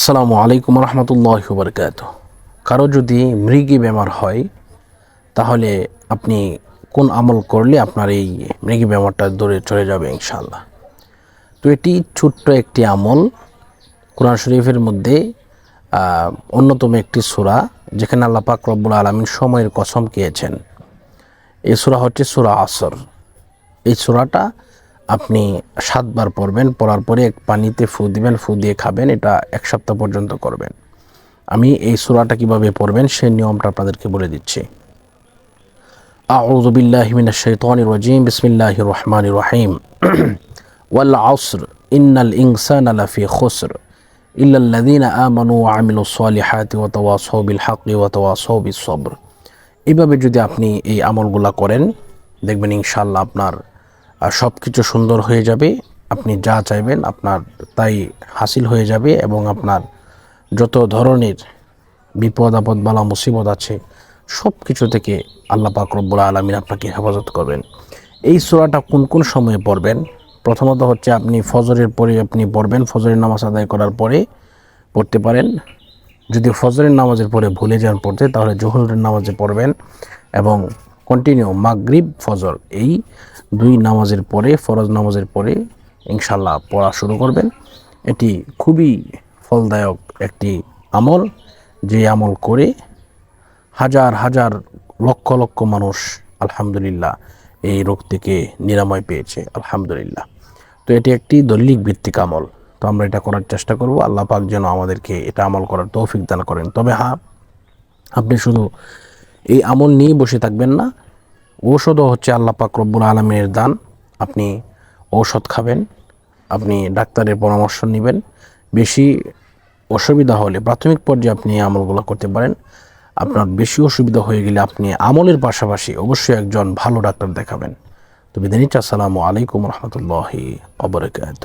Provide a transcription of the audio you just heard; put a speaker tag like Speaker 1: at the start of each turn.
Speaker 1: আসসালামু আলাইকুম রহমতুল্লাহ বরকাত কারও যদি মৃগী বেমার হয়, তাহলে আপনি কোন আমল করলে আপনার এই মৃগী বেমারটা দূরে চলে যাবে ইনশাল্লাহ তো এটি ছোট্ট একটি আমল। কোরআন শরীফের মধ্যে অন্যতম একটি সূরা, যেখানে আল্লাহ পাক রব্বুল আলমিন সময়ের কসম খেয়েছেন। এই সূরা হচ্ছে সূরা আসর। এই সূরাটা আপনি সাতবার পড়বেন পড়ার পরে এক পানিতে ফু দিবেন ফু দিয়ে খাবেন এটা এক সপ্তাহ পর্যন্ত করবেন আমি এই সূরাটা কিভাবে পড়বেন সেই নিয়মটা আপনাদেরকে বলে দিচ্ছি أعوذ بالله من الشيطان الرجيم بسم الله الرحمن الرحيم والعصر إن الإنسان لفي خسر إلا الذين آمنوا وعملوا الصالحات وتواصوا بالحق وتواصوا بالصبر এইভাবে যদি আপনি এই আমলগুলা করেন দেখবেন ইনশাল্লাহ আপনার সব কিছু সুন্দর হয়ে যাবে, আপনি যা চাইবেন আপনার তাই হাসিল হয়ে যাবে এবং আপনার যত ধরনের বিপদ, আপদ, বালা, মুসিবত আছে সব কিছু থেকে আল্লাহ পাক আলমিন আপনাকে হেফাজত করবেন। এই সূরাটা কোন কোন সময়ে পড়বেন? প্রথমত হচ্ছে আপনি ফজরের পরে আপনি পড়বেন, ফজরের নামাজ আদায় করার পরে পড়তে পারেন। যদি ফজরের নামাজের পরে ভুলে যান পড়তে, তাহলে জোহরের নামাজে পড়বেন এবং কন্টিনিউ মাগরিব, ফজর। এই দুই নামাজের পরে, ফরজ নামাজের পরে ইনশাল্লাহ পড়া শুরু করবেন। এটি খুবই ফলদায়ক একটি আমল, যে আমল করে হাজার হাজার, লক্ষ লক্ষ মানুষ আলহামদুলিল্লাহ এই রোগ থেকে নিরাময় পেয়েছে, আলহামদুলিল্লাহ। তো এটি একটি দৈনিক ভিত্তিক আমল। তো আমরা এটা করার চেষ্টা করব। আল্লাহ পাক যেন আমাদেরকে এটা আমল করার তৌফিক দান করেন। তবে হ্যাঁ আপনি শুধু এই আমল নিয়ে বসে থাকবেন না। ঔষধও হচ্ছে আল্লাহ পাক রব্বুল আলমের দান। আপনি ঔষধ খাবেন, আপনি ডাক্তারের পরামর্শ নেবেন। বেশি অসুবিধা হলে, প্রাথমিক পর্যায়ে আপনি এই আমলগুলো করতে পারেন। আপনার বেশি অসুবিধা হয়ে গেলে আপনি আমলের পাশাপাশি অবশ্যই একজন ভালো ডাক্তার দেখাবেন। তো বিদানিচ্ছা আসসালামু আলাইকুম রহমতুল্লাহি অবরকাত